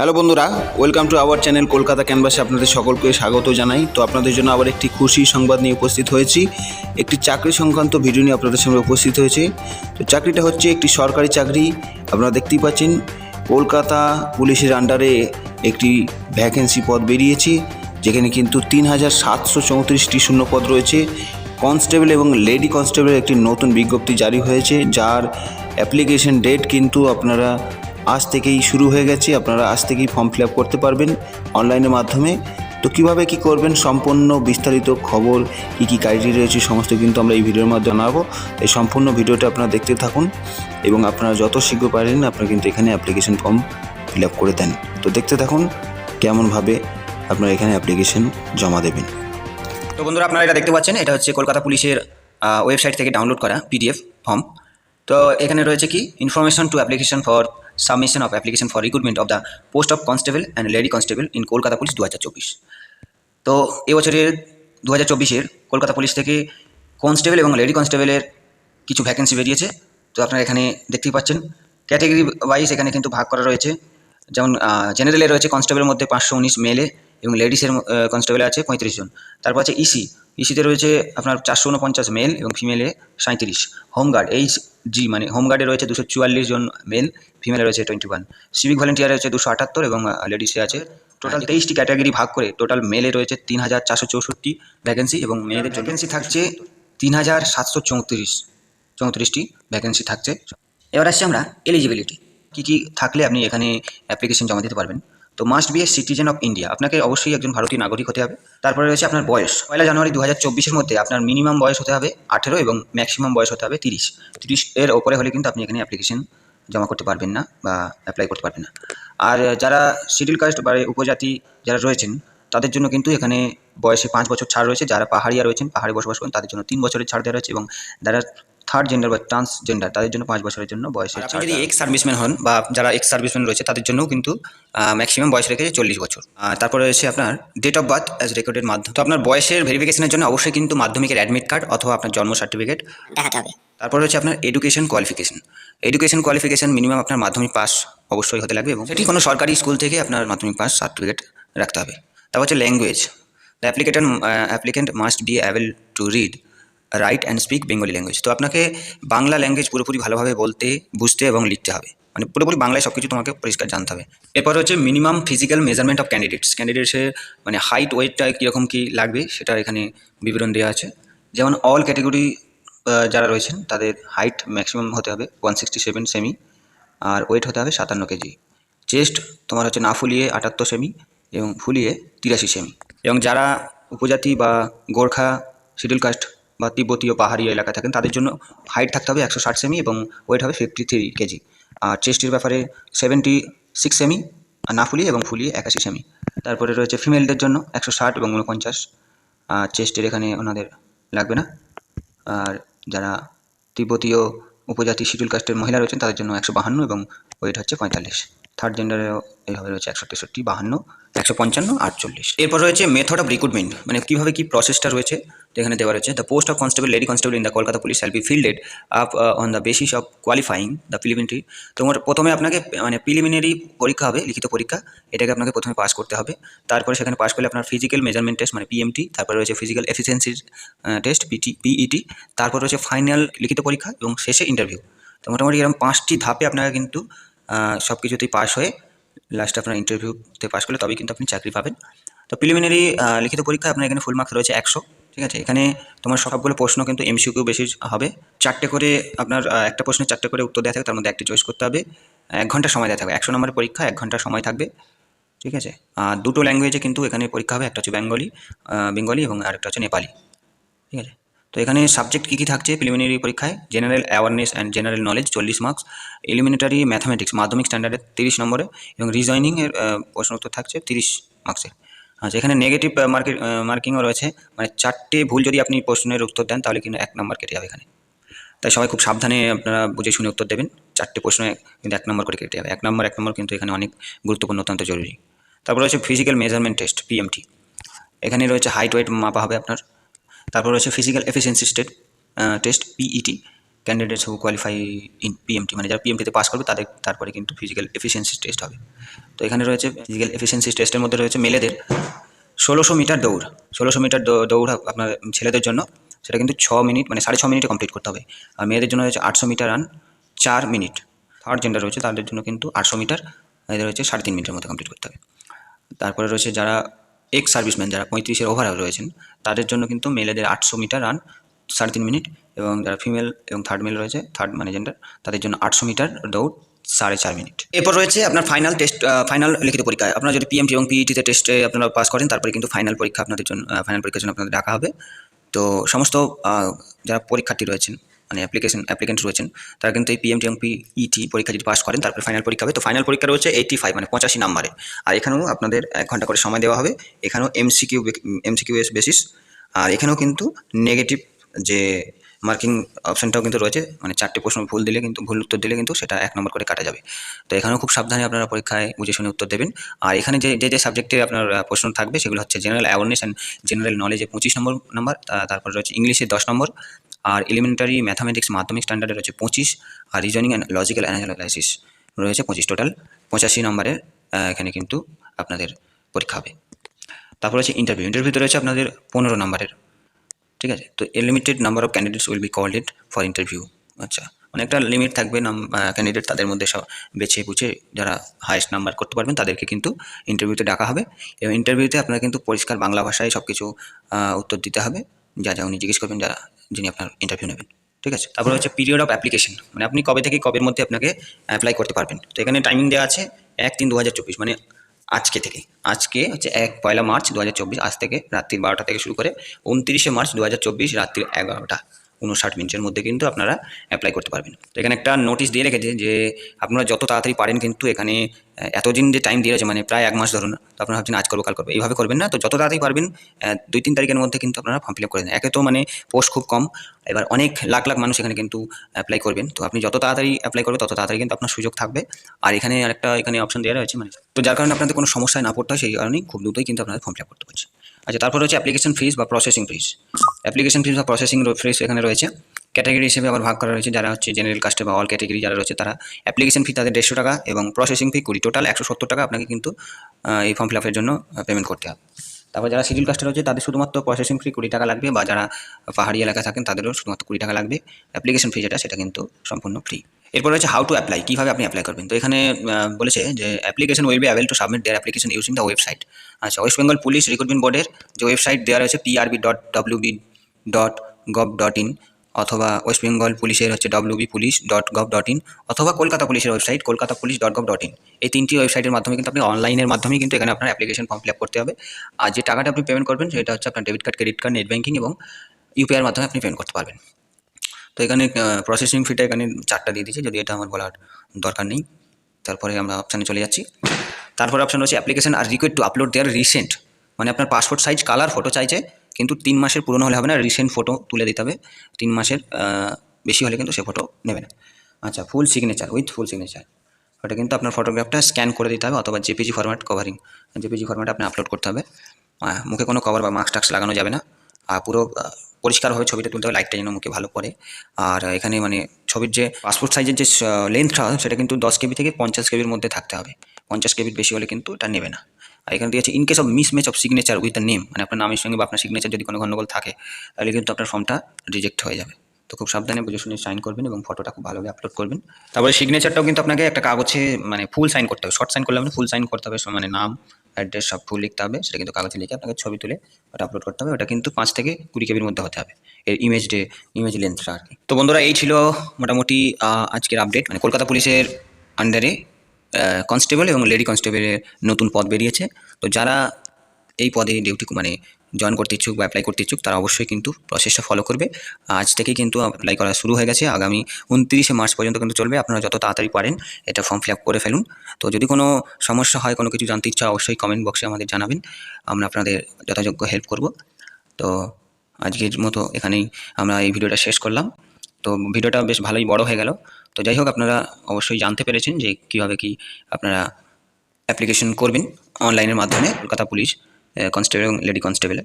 Hello বন্ধুরা, welcome to our channel Kolkata ক্যানভাসে আপনাদের সকলকে স্বাগত জানাই। তো আপনাদের জন্য আবার একটি খুশি সংবাদ নিয়ে উপস্থিত হয়েছি। একটি চাকরি সংক্রান্ত ভিডিও নিয়ে আপনাদের সামনে উপস্থিত হয়েছে। তো চাকরিটা হচ্ছে একটি সরকারি চাকরি। আপনারা দেখতেই পাচ্ছেন, কলকাতা পুলিশের আন্ডারে একটি ভ্যাকেন্সি পদ বেরিয়েছে, যেখানে কিন্তু তিন হাজার সাতশো চৌত্রিশটি শূন্য পদ রয়েছে। কনস্টেবল এবং লেডি কনস্টেবলের একটি নতুন বিজ্ঞপ্তি জারি হয়েছে, যার অ্যাপ্লিকেশন ডেট কিন্তু আপনারা আজ থেকেই শুরু হয়ে গেছে। আপনারা আজ থেকেই ফর্ম ফিল আপ করতে পারবেন অনলাইনের মাধ্যমে। তো কীভাবে কি করবেন, সম্পূর্ণ বিস্তারিত খবর, কী কী ক্রাইটেরিয়া রয়েছে, সমস্ত কিন্তু আমরা এই ভিডিওর মাধ্যমে জানাব। এই সম্পূর্ণ ভিডিওটা আপনারা দেখতে থাকুন এবং আপনারা যত শীঘ্র পারেন, আপনারা কিন্তু এখানে অ্যাপ্লিকেশন ফর্ম ফিল আপ করে দেন। তো দেখতে থাকুন কেমনভাবে আপনারা এখানে অ্যাপ্লিকেশন জমা দেবেন। তো বন্ধুরা, আপনারা এটা দেখতে পাচ্ছেন, এটা হচ্ছে কলকাতা পুলিশের ওয়েবসাইট থেকে ডাউনলোড করা পিডিএফ ফর্ম তো এখানে রয়েছে কি information to application for submission of application for recruitment of the post of constable and lady constable in Kolkata police দু হাজার চব্বিশ। তো এবছরের দু হাজার চব্বিশের কলকাতা পুলিশ থেকে কনস্টেবল এবং লেডি কনস্টেবলের কিছু ভ্যাকেন্সি বেরিয়েছে। তো আপনারা এখানে দেখতেই পাচ্ছেন। ক্যাটাগরি ওয়াইজ এখানে কিন্তু ভাগ করা রয়েছে। যেমন জেনারেলে রয়েছে কনস্টেবলের মধ্যে পাঁচশো উনিশ মেলে এবং লেডিসের কনস্টেবলে আছে পঁয়ত্রিশ জন। তারপর আছে ইসি ইসিতে রয়েছে আপনার চারশো উনপঞ্চাশ মেল এবং ফিমেলে সাঁত্রিশ হোমগার্ড এইচ জি মানে হোমগার্ডে রয়েছে দুশো চুয়াল্লিশ জন মেল ফিমেলে রয়েছে টোয়েন্টি ওয়ান সিভিক ভলেন্টিয়ারে রয়েছে দুশো আটাত্তর এবং লেডিসে আছে টোটাল তেইশটি ক্যাটাগরি ভাগ করে টোটাল মেলে রয়েছে তিন হাজার চারশো চৌষট্টি ভ্যাকেন্সি এবং মেয়েদের ভ্যাকেন্সি থাকছে তিন হাজার সাতশো চৌত্রিশ চৌত্রিশটি ভ্যাকেন্সি থাকছে। এবার আসছি আমরা এলিজিবিলিটি কী কী থাকলে আপনি এখানে অ্যাপ্লিকেশন জমা দিতে পারবেন? তো must be a citizen of India আপনাকে অবশ্যই একজন ভারতীয় নাগরিক হতে হবে। তারপরে রয়েছে আপনার বয়স। পয়লা জানুয়ারি দু হাজার মধ্যে আপনার মিনিমাম বয়স হতে হবে আঠেরো এবং ম্যাক্সিমাম বয়স হতে হবে তিরিশ। তিরিশ এর ওপরে হলে কিন্তু আপনি এখানে অ্যাপ্লিকেশন জমা করতে পারবেন না বা অ্যাপ্লাই করতে পারবেন না। আর যারা শিডিউল কাস্ট বা উপজাতি যারা রয়েছেন, তাদের জন্য কিন্তু এখানে বয়সে পাঁচ বছর ছাড় রয়েছে। যারা পাহাড়িয়া রয়েছেন, পাহাড়ে বসবাস করেন, তাদের জন্য তিন বছরের ছাড় দেওয়া রয়েছে এবং যারা থার্ড জেন্ডার বা ট্রান্সজেন্ডার তাদের জন্য পাঁচ বছরের জন্য বয়সের আপনি যদি এক্স সার্ভিসম্যান হন বা যারা এক্স সার্ভিসম্যান রয়েছে তাদের জন্যও কিন্তু ম্যাক্সিমাম বয়স রেখেছে চল্লিশ বছর। তারপরে রয়েছে আপনার ডেট অফ বার্থ অ্যাজ রেকর্ডের মাধ্যমে। তো আপনার বয়সের ভেরিফিকেশনের জন্য অবশ্যই কিন্তু মাধ্যমিকের অ্যাডমিট কার্ড অথবা আপনার জন্ম সার্টিফিকেট দেখাতে হবে। তারপর হচ্ছে আপনার education qualification education qualification minimum আপনার মাধ্যমিক পাস অবশ্যই হতে লাগবে এবং সেটি কোনো সরকারি স্কুল থেকে আপনার মাধ্যমিক পাস সার্টিফিকেট রাখতে হবে। তারপর হচ্ছে language the application applicant must be able to read write and speak Bengali language তো আপনাকে বাংলা ল্যাঙ্গুয়েজ পুরোপুরি ভালোভাবে বলতে, বুঝতে এবং লিখতে হবে। মানে পুরোপুরি বাংলায় সব কিছু তোমাকে পরিষ্কার জানতে হবে। এরপর হচ্ছে minimum physical measurement of candidates ক্যান্ডিডেটসের মানে হাইট ওয়েটটা কীরকম কী লাগবে সেটা এখানে বিবরণ দেওয়া আছে। যেমন অল ক্যাটেগরি যারা রয়েছেন, তাদের হাইট ম্যাক্সিমাম হতে হবে ওয়ান সিক্সটি সেভেন সেমি আর ওয়েট হতে হবে সাতান্ন কেজি। চেস্ট তোমার হচ্ছে না ফুলিয়ে আটাত্তর সেমি এবং ফুলিয়ে তিরাশি সেমি এবং যারা উপজাতি বা গোর্খা শিডিউল কাস্ট বা তিব্বতীয় পাহাড়ি এলাকায় থাকেন, তাদের জন্য হাইট থাকতে হবে একশো ষাট সেমি এবং ওয়েট হবে ফিফটি থ্রি কেজি আর চেস্টের ব্যাপারে সেভেন্টি সিক্স সেমি আর না ফুলিয়ে এবং ফুলিয়ে একাশি সেমি তারপরে রয়েছে ফিমেলদের জন্য একশো ষাট এবং উনপঞ্চাশ আর চেস্টের এখানে ওনাদের লাগবে না। আর যারা তিব্বতীয় উপজাতি শিডিউল কাস্টের মহিলা রয়েছেন, তাদের জন্য একশো বাহান্ন এবং ওয়েট হচ্ছে পঁয়তাল্লিশ। থার্ড জেন্ডারে এইভাবে রয়েছে একশো তেষট্টি, বাহান্ন, একশো পঞ্চান্ন, আটচল্লিশ। এরপর রয়েছে মেথড অফ রিক্রুটমেন্ট মানে কীভাবে কী প্রসেসটা রয়েছে যেখানে দেওয়া রয়েছে the post of constable lady constable in the Kolkata police shall be filled up on the basis of qualifying the preliminary তোমার প্রথমে আপনাকে মানে প্রিলিমিনারি পরীক্ষা হবে, লিখিত পরীক্ষা, এটাকে আপনাকে প্রথমে পাস করতে হবে। তারপরে সেখানে পাস করলে আপনার ফিজিক্যাল মেজারমেন্ট টেস্ট মানে পিএমটি তারপরে রয়েছে ফিজিক্যাল এফিসিয়েন্সির টেস্ট পিটি পিইটি তারপর রয়েছে ফাইনাল লিখিত পরীক্ষা এবং শেষে ইন্টারভিউ তো মোটামুটি এরকম পাঁচটি ধাপে আপনাকে কিন্তু সব কিছুতেই পাশ হয়ে লাস্টে আপনার ইন্টারভিউতে পাশ করলে তবেই কিন্তু আপনি চাকরি পাবেন। তো প্রিলিমিনারি লিখিত পরীক্ষায় আপনার এখানে ফুল মার্কস রয়েছে একশো, ঠিক আছে? এখানে তোমার সবগুলো প্রশ্ন কিন্তু এমসিকিউ বেশি হবে। চারটে করে আপনার একটা প্রশ্নে চারটে করে উত্তর দেওয়া থাকে, তার মধ্যে একটি চয়েস করতে হবে। এক ঘণ্টা সময় দেওয়া থাকবে। একশো নম্বরের পরীক্ষা, এক ঘণ্টা সময় থাকবে, ঠিক আছে? দুটো ল্যাঙ্গুয়েজে কিন্তু এখানে পরীক্ষা হবে, একটা হচ্ছে বেঙ্গলি বেঙ্গলি এবং আরেকটা হচ্ছে নেপালি, ঠিক আছে? তো এখানে সাবজেক্ট কী কী থাকছে প্রিলিমিনারি পরীক্ষায়? General awareness and general knowledge চল্লিশ মার্কস এলিমিনেটারি ম্যাথামেটিক্স মাধ্যমিক স্ট্যান্ডার্ডে তিরিশ নম্বরে, এবং রিজয়নিংয়ের প্রশ্ন উত্তর থাকছে তিরিশ মার্কসের আচ্ছা এখানে নেগেটিভ মার্কের মার্কিংও রয়েছে। মানে চারটে ভুল যদি আপনি প্রশ্নের উত্তর দেন, তাহলে কিন্তু এক নম্বর কেটে যাবে এখানে। তাই সবাই খুব সাবধানে আপনারা বুঝে শুনে উত্তর দেবেন। চারটে প্রশ্নে কিন্তু এক নম্বর করে কেটে যাবে। এক নম্বর এক নম্বর কিন্তু এখানে অনেক গুরুত্বপূর্ণ, অত্যন্ত জরুরি। তারপর রয়েছে ফিজিক্যাল মেজারমেন্ট টেস্ট পিএমটি এখানে রয়েছে হাইট ওয়েট মাপা হবে আপনার। তারপর রয়েছে physical efficiency state test PET candidates who qualify in PMT মানে যারা পিএমটিতে পাস করবে তাদের, তারপরে কিন্তু ফিজিক্যাল এফিসিয়েন্সি টেস্ট হবে। তো এখানে রয়েছে ফিজিক্যাল এফিসিয়েন্সি টেস্টের মধ্যে রয়েছে মেলেদের ষোলোশো মিটার দৌড়। ষোলোশো মিটার দৌড় আপনার ছেলেদের জন্য সেটা কিন্তু ছ মিনিট মানে সাড়ে ছ মিনিটে কমপ্লিট করতে হবে। আর মেয়েদের জন্য রয়েছে আটশো মিটার রান চার মিনিট। থার্ড জেন্ডার রয়েছে, তাদের জন্য কিন্তু আটশো মিটার, এদের রয়েছে সাড়ে তিন মিনিটের মধ্যে কমপ্লিট করতে হবে। তারপরে রয়েছে যারা এক্স সার্ভিসম্যান যারা পঁয়ত্রিশের ওভার রয়েছেন, তাদের জন্য কিন্তু মেলেদের আটশো মিটার রান সাড়ে তিন মিনিট এবং যারা ফিমেল এবং থার্ড মেল রয়েছে থার্ড মানে জেন্ডার তাদের জন্য আটশো মিটার দৌড় সাড়ে চার মিনিট এরপর রয়েছে আপনার ফাইনাল টেস্ট ফাইনাল লিখিত পরীক্ষা। আপনারা যদি পিএমটি এবং পিইটিতে টেস্টে আপনারা পাস করেন, তারপরে কিন্তু ফাইনাল পরীক্ষা আপনাদের জন্য ফাইনাল পরীক্ষার জন্য আপনাদের ডাকা হবে। তো সমস্ত যারা পরীক্ষার্থী রয়েছেন মানে অ্যাপ্লিকেশন অ্যাপ্লিকেন্ট রয়েছেন, তারা কিন্তু এই পিএমটি এবং পিইটি পরীক্ষা যদি পাস করেন, তারপরে ফাইনাল পরীক্ষা হবে। তো ফাইনাল পরীক্ষা রয়েছে এইটি ফাইভ মানে পঁচাশি নাম্বারে আর এখানেও আপনাদের এক ঘণ্টা করে সময় দেওয়া হবে। এখানেও এমসিকিউ এমসিকিউ এস বেসিস আর এখানেও কিন্তু নেগেটিভ যে মার্কিং অপশানটাও কিন্তু রয়েছে মানে চারটে প্রশ্ন ভুল দিলে কিন্তু, ভুল উত্তর দিলে কিন্তু সেটা এক নম্বর করে কাটা যাবে। তো এখানেও খুব সাবধানে আপনারা পরীক্ষায় বুঝে শুনে উত্তর দেবেন। আর এখানে যে যে যে সাবজেক্টে আপনার প্রশ্ন থাকবে, সেগুলো হচ্ছে জেনারেল অ্যাওয়ারনেস অ্যান্ড জেনারেল নলেজে পঁচিশ নম্বর নাম্বার তারপর রয়েছে ইংলিশে দশ নম্বর আর এলিমেন্টারি ম্যাথামেটিক্স মাধ্যমিক স্ট্যান্ডার্ডে রয়েছে পঁচিশ, আর রিজনিং অ্যান্ড লজিক্যাল অ্যানালাইসিস রয়েছে পঁচিশ টোটাল পঁচাশি নম্বরের এখানে কিন্তু আপনাদের পরীক্ষা হবে। তারপর হচ্ছে ইন্টারভিউ ইন্টারভিউতে রয়েছে আপনাদের পনেরো নম্বরের। ঠিক আছে? তো a limited number of candidates will be called it for interview আচ্ছা একটা লিমিট থাকবে নাম ক্যান্ডিডেট তাদের মধ্যে সব বেছে বুঝে যারা হায়েস্ট নাম্বার করতে পারবেন, তাদেরকে কিন্তু ইন্টারভিউতে ডাকা হবে। এবং ইন্টারভিউতে আপনারা কিন্তু পরিষ্কার বাংলা ভাষায় সব কিছু উত্তর দিতে হবে। যা যা উনি জিজ্ঞেস করবেন, যারা, যিনি আপনার ইন্টারভিউ নেবেন। ঠিক আছে? তারপরে হচ্ছে পিরিয়ড অফ অ্যাপ্লিকেশন মানে আপনি কবে থেকে কবের মধ্যে আপনাকে অ্যাপ্লাই করতে পারবেন। তো এখানে টাইমিং দেওয়া আছে এক তিন দু মানে আজকে থেকে। আজকে হচ্ছে এক পয়লা মার্চ দু হাজার চব্বিশ, আজ থেকে রাত্রি বারোটা থেকে শুরু করে উনত্রিশে মার্চ দু হাজার চব্বিশ, রাত্রি এগারোটা। উনষাট মিনিটের মধ্যে কিন্তু আপনারা অ্যাপ্লাই করতে পারবেন। তো এখানে একটা নোটিশ দিয়ে রেখেছে যে আপনারা যত তাড়াতাড়ি পারেন কিন্তু এখানে এতদিন যে টাইম দিয়ে রয়েছে মানে প্রায় এক মাস ধরুন, তো আপনারা ভাবছেন আজ করব কাল করব। এইভাবে করবেন না, তো যত তাড়াতাড়ি পারবেন দুই তিন তারিখের মধ্যে কিন্তু আপনারা ফর্ম ফিল আপ করে দেন। একে তো মানে পোস্ট খুব কম, এবার অনেক লাখ লাখ মানুষ এখানে কিন্তু অ্যাপ্লাই করবেন। তো আপনি যত তাড়াতাড়ি অ্যাপ্লাই করবেন তত তাড়াতাড়ি কিন্তু আপনার সুযোগ থাকবে। আর এখানে আরেকটা এখানে অপশন দেওয়া রয়েছে মানে তো যার কারণে আপনাদের কোনো সমস্যায় না পড়তে হয়, সেই কারণেই খুব দ্রুতই কিন্তু আপনাদের ফর্ম ফিল আপ করতে পারছে আচ্ছা তারপর হচ্ছে অ্যাপ্লিকেশন ফিস বা প্রসেসিং ফিস অ্যাপ্লিকেশন ফিস বা প্রসেসিং ফিস এখানে রয়েছে। ক্যাটাগরি হিসেবে আবার ভাগ করা রয়েছে যারা হচ্ছে জেনারেল কাস্টে বা অল ক্যাটাগরি যারা রয়েছে তারা। অ্যাপ্লিকেশন ফি তাদের দেড়শো টাকা এবং প্রসেসিং ফি কুড়ি টোটাল একশো সত্তর টাকা আপনাকে কিন্তু এই ফর্ম ফিল আপের জন্য পেমেন্ট করতে হবে। তারপর যারা শিডিউল কাস্টে রয়েছে, তাদের শুধুমাত্র প্রসেসিং ফি কুড়ি টাকা লাগবে বা যারা পাহাড়ি এলাকায় থাকেন, তাদেরও শুধুমাত্র কুড়ি টাকা লাগবে। অ্যাপ্লিকেশন ফি যেটা, সেটা কিন্তু সম্পূর্ণ ফ্রি এরপর হচ্ছে হাউ টু অ্যাপ্লাই কীভাবে আপনি অ্যাপ্লাই করবেন? তো এখানে বলেছে যে application will be able to submit their application using the website আচ্ছা ওয়েস্ট বেঙ্গল পুলিশ রিক্রুটমেন্ট বোর্ডের যে ওয়েবসাইট দেওয়া রয়েছে PRB dot WB dot gov dot in অথবা ওয়েস্ট বেঙ্গল পুলিশের হচ্ছে WB police dot gov dot in অথবা কলকাতা পুলিশের website Kolkata police dot gov dot in এই তিনটি ওয়েবসাইটের মাধ্যমে কিন্তু আপনি অনলাইনের মাধ্যমে কিন্তু এখানে আপনার অ্যাপ্লিকেশন ফর্ম ফিল আপ করতে হবে। আর যে টাকাটা আপনি পেমেন্ট করবেন, সেটা হচ্ছে আপনার debit card credit card net banking এবং ইউপিআইয়ের মাধ্যমে আপনি পেমেন্ট করতে পারবেন। তো এখানে প্রসেসিং ফিটা এখানে চারটা দিয়ে দিয়েছে, যদি এটা আমার বলার দরকার নেই। তারপরে আমরা অপশানে চলে যাচ্ছি। তারপরে অপশান রয়েছে application are required to upload their recent মানে আপনার পাসপোর্ট সাইজ কালার ফটো চাইছে কিন্তু তিন মাসের পুরনো হলে হবে না রিসেন্ট ফটো তুলে দিতে হবে। তিন মাসের বেশি হলে কিন্তু সে ফটো নেবে না। আচ্ছা full signature with full signature ওটা কিন্তু আপনার ফটোগ্রাফটা স্ক্যান করে দিতে হবে, অথবা JPG format covering JPG format আপনি আপলোড করতে হবে। মুখে কোনো কভার বা মাস্ক টাক্স লাগানো যাবে না। আর পুরো পরিষ্কারভাবে ছবিটা তুলতে হবে লাইটটা যেন মুখে ভালো পড়ে। আর এখানে মানে ছবির যে পাসপোর্ট সাইজের যে লেন্থটা সেটা কিন্তু দশ কেবি থেকে পঞ্চাশ কেবির মধ্যে থাকতে হবে। পঞ্চাশ কেবির বেশি হলে কিন্তু এটা নেবে না। আর এখানে দিয়েছে in case of mismatch of signature with the name মানে আপনার নামের সঙ্গে বা আপনার সিগনেচার যদি কোনো গণ্ডগোল থাকে, তাহলে কিন্তু আপনার ফর্মটা রিজেক্ট হয়ে যাবে। তো খুব সাবধানে বুঝে শুনে সাইন করবেন এবং ফটোটা খুব ভালোভাবে আপলোড করবেন। তারপরে সিগনেচারটাও কিন্তু আপনাকে একটা কাগজে মানে ফুল সাইন করতে হবে। শর্ট সাইন করলে আপনি ফুল সাইন করতে হবে মানে নাম অ্যাড্রেস সব ফুল লিখতে হবে, সেটা কিন্তু কাগজে লিখে আপনাকে ছবি তুলে ওটা আপলোড করতে হবে। ওটা কিন্তু পাঁচ থেকে কুড়ি কেবির মধ্যে হতে হবে। এর ইমেজ ডে ইমেজ লেন্থটা আর কি তো বন্ধুরা, এই ছিল মোটামুটি আজকের আপডেট মানে কলকাতা পুলিশের আন্ডারে কনস্টেবল এবং লেডি কনস্টেবলের নতুন পদ বেরিয়েছে। তো যারা এই পদে ডিউটি মানে জয়েন করতে ইচ্ছুক বা অ্যাপ্লাই করতে ইচ্ছুক, তারা অবশ্যই কিন্তু প্রসেসটা ফলো করবে। আজ থেকেই কিন্তু অ্যাপ্লাই করা শুরু হয়ে গেছে। আগামী উনত্রিশে মার্চ পর্যন্ত কিন্তু চলবে। আপনারা যত তাড়াতাড়ি পারেন এটা ফর্ম ফিল আপ করে ফেলুন। তো যদি কোনো সমস্যা হয়, কোনো কিছু জানতে ইচ্ছা অবশ্যই কমেন্ট বক্সে আমাদের জানাবেন। আমরা আপনাদের যথাযোগ্য হেল্প করব। তো আজকের মতো এখানেই আমরা এই ভিডিওটা শেষ করলাম। তো ভিডিওটা বেশ ভালোই বড় হয়ে গেল। তো যাই হোক, আপনারা অবশ্যই জানতে পেরেছেন যে কীভাবে কি আপনারা অ্যাপ্লিকেশন করবেন অনলাইনের মাধ্যমে, কলকাতা পুলিশ। কনস্টেবল এবং লেডি কনস্টেবলে